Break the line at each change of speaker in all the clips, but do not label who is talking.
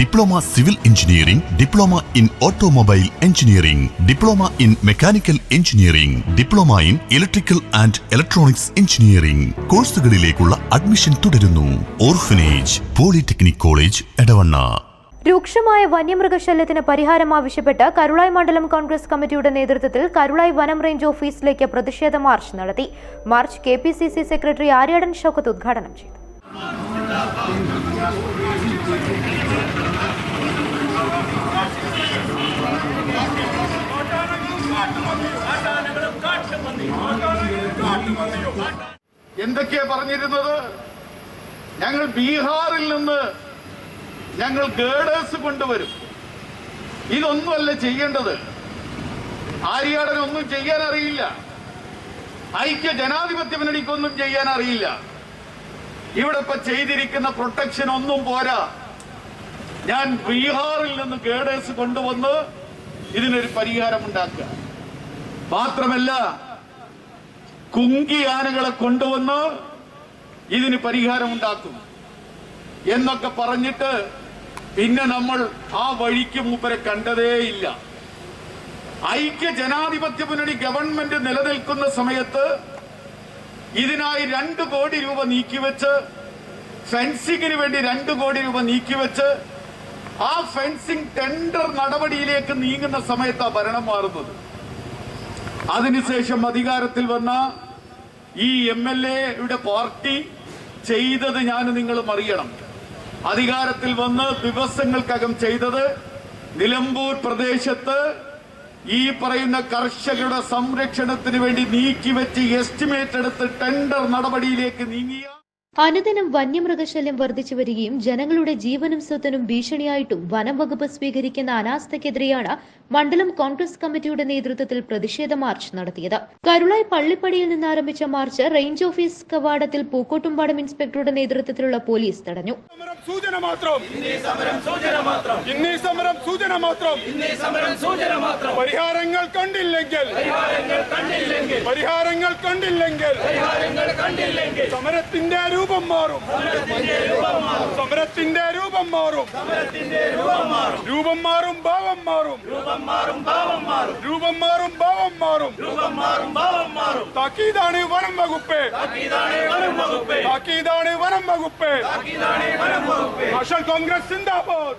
Diploma civil engineering diploma in automobile engineering diploma in mechanical engineering diploma in electrical and electronics engineering. കോഴ്സുകളിലേക്കുള്ള admission തുടരുന്നു. Orphanage polytechnic college Edavanna.
രൂക്ഷമായ വന്യമൃഗശല്യത്തിന് പരിഹാരം ആവശ്യപ്പെട്ട് കരുളായി മണ്ഡലം കോൺഗ്രസ് കമ്മിറ്റിയുടെ നേതൃത്വത്തിൽ കരുളായി വനം റേഞ്ച് ഓഫീസിലേക്ക് പ്രതിഷേധ മാർച്ച് നടത്തി. March K secretary Aryadan Shoukath ഉദ്ഘാടനം ചെയ്തു.
എന്തൊക്കെയാ പറഞ്ഞിരുന്നത്? ഞങ്ങൾ ബീഹാറിൽ നിന്ന് ഞങ്ങൾ ഗേഡേഴ്സ് കൊണ്ടുവരും. ഇതൊന്നുമല്ല ചെയ്യേണ്ടത്. ആര്യാടൻ ഒന്നും ചെയ്യാൻ അറിയില്ല. ഐക്യ ജനാധിപത്യ മുന്നണിക്കൊന്നും ചെയ്യാൻ അറിയില്ല. ഇവിടെ ഇപ്പൊ ചെയ്തിരിക്കുന്ന പ്രൊട്ടക്ഷൻ ഒന്നും പോരാ. ഞാൻ ബീഹാറിൽ നിന്ന് ഗേഡേഴ്സ് കൊണ്ടുവന്ന് ഇതിനൊരു പരിഹാരം ഉണ്ടാക്കുക. മാത്രമല്ല കുങ്കി ആനകളെ കൊണ്ടുവന്ന് ഇതിന് പരിഹാരമുണ്ടാക്കും എന്നൊക്കെ പറഞ്ഞിട്ട് പിന്നെ നമ്മൾ ആ വഴിക്ക് മൂപ്പരെ കണ്ടതേയില്ല ഐക്യ ജനാധിപത്യ മുന്നണി ഗവൺമെന്റ് നിലനിൽക്കുന്ന സമയത്ത് ഇതിനായി രണ്ട് കോടി രൂപ നീക്കിവെച്ച് ഫെൻസിങ്ങിന് വേണ്ടി രണ്ട് കോടി രൂപ നീക്കിവെച്ച് ആ ഫെൻസിംഗ് ടെൻഡർ നടപടിയിലേക്ക് നീങ്ങുന്ന സമയത്താണ് ഭരണം മാറുന്നത്. അതിനുശേഷം അധികാരത്തിൽ വന്ന ഈ എം എൽ എയുടെ പാർട്ടി ചെയ്തത് ഞാൻ നിങ്ങളും അറിയണം. അധികാരത്തിൽ വന്ന് ദിവസങ്ങൾക്കകം ചെയ്തത് നിലമ്പൂർ പ്രദേശത്ത് ഈ പറയുന്ന കർഷകരുടെ സംരക്ഷണത്തിന് വേണ്ടി നീക്കിവെച്ച് എസ്റ്റിമേറ്റ് എടുത്ത് ടെൻഡർ നടപടിയിലേക്ക് നീങ്ങിയ
അനുദിനം വന്യമൃഗശല്യം വർദ്ധിച്ചു വരികയും ജനങ്ങളുടെ ജീവനും സ്വത്തിനും ഭീഷണിയായിട്ടും വനം വകുപ്പ് സ്വീകരിക്കുന്ന അനാസ്ഥയ്ക്കെതിരെയാണ് മണ്ഡലം കോൺഗ്രസ് കമ്മിറ്റിയുടെ നേതൃത്വത്തിൽ പ്രതിഷേധ മാർച്ച് നടത്തിയത്. കരുളായി പള്ളിപ്പടിയിൽ നിന്ന് ആരംഭിച്ച മാർച്ച് റേഞ്ച് ഓഫീസ് കവാടത്തിൽ പൂക്കോട്ടുംപാടം ഇൻസ്പെക്ടറുടെ നേതൃത്വത്തിലുള്ള പോലീസ് തടഞ്ഞു.
മാത്രം. സൂചന മാത്രം. പരിഹാരങ്ങൾ കണ്ടില്ലെങ്കിൽ പരിഹാരങ്ങൾ കണ്ടില്ലെങ്കിൽ സമരത്തിന്റെ രൂപം മാറും. സമരത്തിന്റെ രൂപം മാറും. സമരത്തിന്റെ രൂപം മാറും. രൂപം മാറും. ഭാവം മാറും. രൂപം മാറും ഭാവം മാറും. രൂപം മാറും ഭാവം മാറും. രൂപം മാറും ഭാവം മാറും. താക്കീതാണ് വനം വകുപ്പ്. താക്കീതാണ് വനം വകുപ്പ്. താക്കീതാണ് വനം വകുപ്പ്. നാഷണൽ കോൺഗ്രസ് സിന്ദാബാദ്.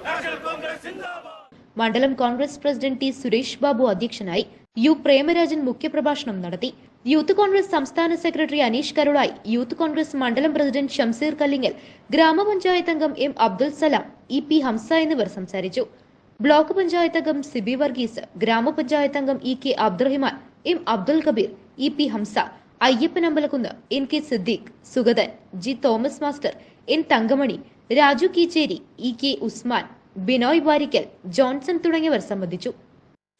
മണ്ഡലം Congress president T Suresh Babu അധ്യക്ഷനായി യു പ്രേമരാജൻ മുഖ്യപ്രഭാഷണം നടത്തി. യൂത്ത് കോൺഗ്രസ് സംസ്ഥാന secretary Aneesh Karulai youth Congress മണ്ഡലം പ്രസിഡന്റ് ഷംസീർ കല്ലിങ്ങൽ ഗ്രാമപഞ്ചായത്ത് അംഗം M Abdul Salam E P Hamsa എന്നിവർ സംസാരിച്ചു. ബ്ലോക്ക് പഞ്ചായത്ത് അംഗം സിബി വർഗീസ് ഗ്രാമപഞ്ചായത്ത് അംഗം E K Abdurahiman M Abdul Kabeer E P Hamsa Ayyappan Ambalakkunnu N K Siddique Sugathan G Thomas master N Thankamani Raju Keecheri E K Usman Binoy Varikkal Johnson തുടങ്ങിയവർ സംബന്ധിച്ചു.